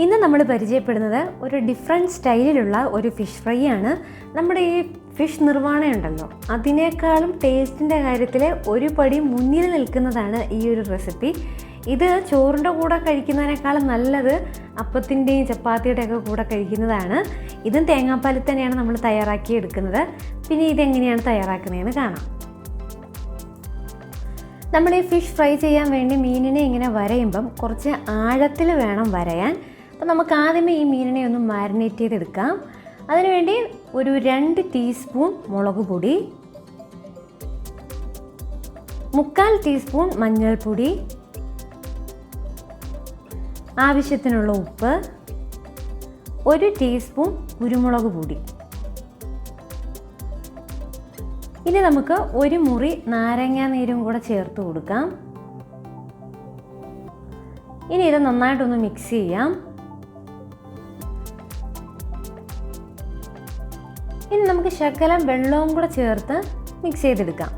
ഇന്ന് നമ്മൾ പരിചയപ്പെടുന്നത് ഒരു ഡിഫറെന്റ് സ്റ്റൈലിലുള്ള ഒരു ഫിഷ് ഫ്രൈ ആണ്. നമ്മുടെ ഈ ഫിഷ് നിർവാണം ഉണ്ടല്ലോ. അതിനേക്കാളും ടേസ്റ്റിന്റെ കാര്യത്തിൽ ഒരു പടി മുന്നിൽ നിൽക്കുന്നതാണ് ഈ ഒരു റെസിപ്പി ഇത് ചോറിന്റെ കൂടെ കഴിക്കുന്നതിനേക്കാളും നല്ലത് അപ്പത്തിന്റെയും ചപ്പാത്തിയുടെയൊക്കെ കൂടെ കഴിക്കുന്നതാണ്. ഇതും തേങ്ങാപ്പാലിൽ തന്നെയാണ് നമ്മൾ തയ്യാറാക്കി എടുക്കുന്നത്. പിന്നെ ഇതെങ്ങനെയാണ് തയ്യാറാക്കുന്നതെന്ന് കാണാം. നമ്മൾ ഈ ഫിഷ് ഫ്രൈ ചെയ്യാൻ വേണ്ടി മീനിനെ ഇങ്ങനെ വരയുമ്പം കുറച്ച് ആഴത്തിൽ വേണം വരയാൻ. അപ്പോൾ നമുക്ക് ആദ്യമേ ഈ മീനിനെ ഒന്ന് മാരിനേറ്റ് ചെയ്തെടുക്കാം. അതിനുവേണ്ടി ഒരു രണ്ട് ടീസ്പൂൺ മുളക് പൊടി മുക്കാൽ ടീസ്പൂൺ മഞ്ഞൾപ്പൊടി ആവശ്യത്തിനുള്ള ഉപ്പ് ഒരു ടീസ്പൂൺ കുരുമുളക് പൊടി. ഇനി നമുക്ക് ഒരു മുറി നാരങ്ങ നീരും കൂടെ ചേർത്ത് കൊടുക്കാം. ഇനി ഇത് നന്നായിട്ടൊന്ന് മിക്സ് ചെയ്യാം. ഇനി നമുക്ക് ശകലം വെള്ളവും കൂടെ ചേർത്ത് മിക്സ് ചെയ്തെടുക്കാം.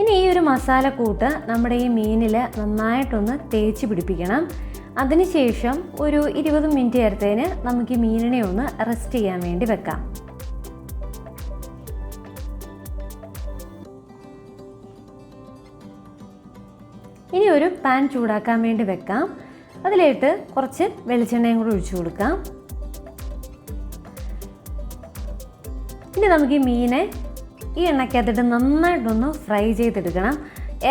ഇനി ഈ ഒരു മസാലക്കൂട്ട് നമ്മുടെ ഈ മീനിൽ നന്നായിട്ടൊന്ന് തേച്ച് പിടിപ്പിക്കണം. അതിനുശേഷം ഒരു ഇരുപത് മിനിറ്റ് നേരത്തേന് നമുക്ക് ഈ മീനിനെ ഒന്ന് റെസ്റ്റ് ചെയ്യാൻ വേണ്ടി വെക്കാം. ഇനി ഒരു പാൻ ചൂടാക്കാൻ വേണ്ടി വെക്കാം. അതിലേക്ക് കുറച്ച് വെളിച്ചെണ്ണയും കൂടി ഒഴിച്ചു കൊടുക്കാം. ഇനി നമുക്ക് ഈ മീനെ ഈ എണ്ണയ്ക്കകത്തിട്ട് നന്നായിട്ടൊന്ന് ഫ്രൈ ചെയ്തെടുക്കണം.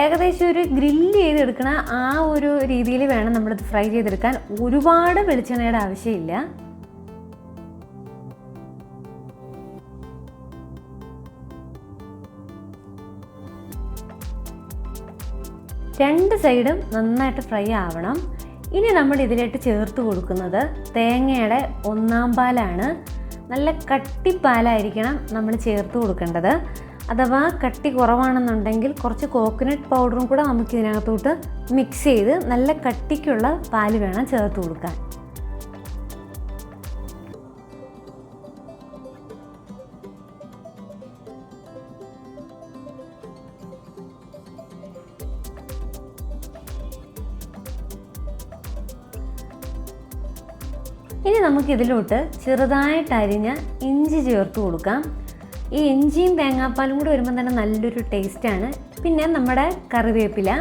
ഏകദേശം ഒരു ഗ്രില്ല് ചെയ്തെടുക്കണ ആ ഒരു രീതിയിൽ വേണം നമ്മളിത് ഫ്രൈ ചെയ്തെടുക്കാൻ. ഒരുപാട് വെളിച്ചെണ്ണയുടെ ആവശ്യമില്ല. രണ്ട് സൈഡും നന്നായിട്ട് ഫ്രൈ ആവണം. ഇനി നമ്മൾ ഇതിലേക്ക് ചേർത്ത് കൊടുക്കുന്നത് തേങ്ങയുടെ ഒന്നാം പാലാണ്. നല്ല കട്ടിപ്പാലായിരിക്കണം നമ്മൾ ചേർത്ത് കൊടുക്കേണ്ടത്. അഥവാ കട്ടി കുറവാണെന്നുണ്ടെങ്കിൽ കുറച്ച് കോക്കനട്ട് പൗഡറും കൂടെ നമുക്ക് ഇതിനകത്തോട്ട് മിക്സ് ചെയ്ത് നല്ല കട്ടിക്കുള്ള പാൽ വേണം ചേർത്ത് കൊടുക്കാൻ. ഇനി നമുക്ക് ഇതിലോട്ട് ചെറുതായിട്ട് അരിഞ്ഞ ഇഞ്ചി ചേർത്ത് കൊടുക്കാം. ഈ ഇഞ്ചിയും തേങ്ങാപ്പാലും കൂടി വരുമ്പോൾ തന്നെ നല്ലൊരു ടേസ്റ്റാണ്. പിന്നെ നമ്മുടെ കറിവേപ്പില.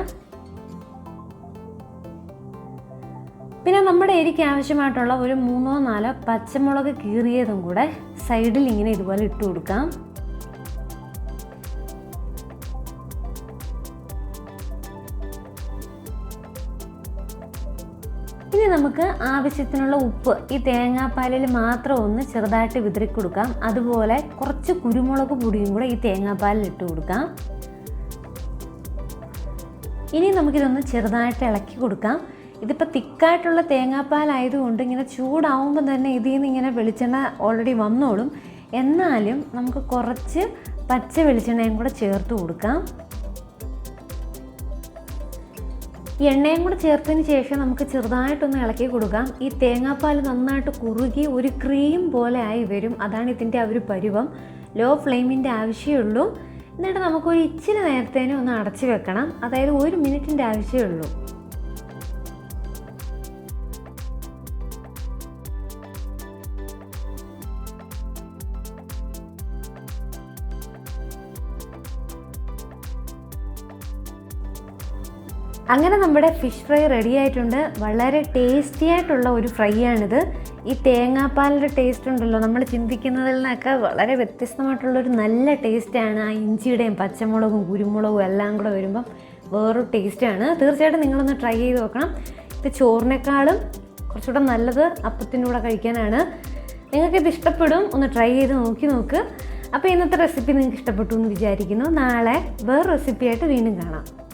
പിന്നെ നമ്മുടെ എരിക്ക് ആവശ്യമായിട്ടുള്ള ഒരു മൂന്നോ നാലോ പച്ചമുളക് കീറിയതും കൂടെ സൈഡിൽ ഇങ്ങനെ ഇതുപോലെ ഇട്ട് കൊടുക്കാം. ഇനി നമുക്ക് ആവശ്യത്തിനുള്ള ഉപ്പ്. ഈ തേങ്ങാപ്പാലിൽ മാത്രം ഒന്ന് ചെറുതായിട്ട് വിതറി കൊടുക്കാം. അതുപോലെ കുറച്ച് കുരുമുളക് പൊടിയും കൂടെ ഈ തേങ്ങാപ്പാലിൽ ഇട്ട് കൊടുക്കാം. ഇനി നമുക്കിതൊന്ന് ചെറുതായിട്ട് ഇളക്കി കൊടുക്കാം. ഇതിപ്പോൾ തിക്കായിട്ടുള്ള തേങ്ങാപ്പാലായതുകൊണ്ട് ഇങ്ങനെ ചൂടാവുമ്പോൾ തന്നെ ഇതിൽ നിന്ന് ഇങ്ങനെ വെളിച്ചെണ്ണ ഓൾറെഡി വന്നോളും. എന്നാലും നമുക്ക് കുറച്ച് പച്ച വെളിച്ചെണ്ണയും കൂടെ ചേർത്ത് കൊടുക്കാം. എണ്ണയും കൂടെ ചേർത്തതിന് ശേഷം നമുക്ക് ചെറുതായിട്ടൊന്ന് ഇളക്കി കൊടുക്കാം. ഈ തേങ്ങാപ്പാൽ നന്നായിട്ട് കുറുകി ഒരു ക്രീം പോലെ ആയി വരും. അതാണ് ഇതിന്റെ ആ ഒരു പരുവം. ലോ ഫ്ലെയിമിന്റെ ആവശ്യമുള്ളൂ. എന്നിട്ട് നമുക്കൊരു ഇച്ചിരി നേരത്തേനെ ഒന്ന് അടച്ചു വെക്കണം. അതായത് ഒരു മിനിറ്റിന്റെ ആവശ്യമുള്ളൂ. അങ്ങനെ നമ്മുടെ ഫിഷ് ഫ്രൈ റെഡി ആയിട്ടുണ്ട്. വളരെ ടേസ്റ്റി ആയിട്ടുള്ള ഒരു ഫ്രൈ ആണിത്. ഈ തേങ്ങാപ്പാലിന്റെ ടേസ്റ്റ് ഉണ്ടല്ലോ. നമ്മൾ ചിന്തിക്കുന്നതിൽ നിന്നൊക്കെ വളരെ വ്യത്യസ്തമായിട്ടുള്ളൊരു നല്ല ടേസ്റ്റാണ് ആ ഇഞ്ചിയുടെയും പച്ചമുളകും കുരുമുളകും എല്ലാം കൂടെ വരുമ്പം വേറൊരു ടേസ്റ്റാണ് തീർച്ചയായിട്ടും നിങ്ങളൊന്ന് ട്രൈ ചെയ്ത് നോക്കണം. ഇത് ചോറിനേക്കാളും കുറച്ചുകൂടെ നല്ലത് അപ്പത്തിന്റെ കൂടെ കഴിക്കാനാണ്. നിങ്ങൾക്കിത് ഇഷ്ടപ്പെടും. ഒന്ന് ട്രൈ ചെയ്ത് നോക്കി നോക്ക്. അപ്പോൾ ഇന്നത്തെ റെസിപ്പി നിങ്ങൾക്ക് ഇഷ്ടപ്പെട്ടു എന്ന് വിചാരിക്കുന്നു. നാളെ വേറെ റെസിപ്പിയായിട്ട് വീണ്ടും കാണാം.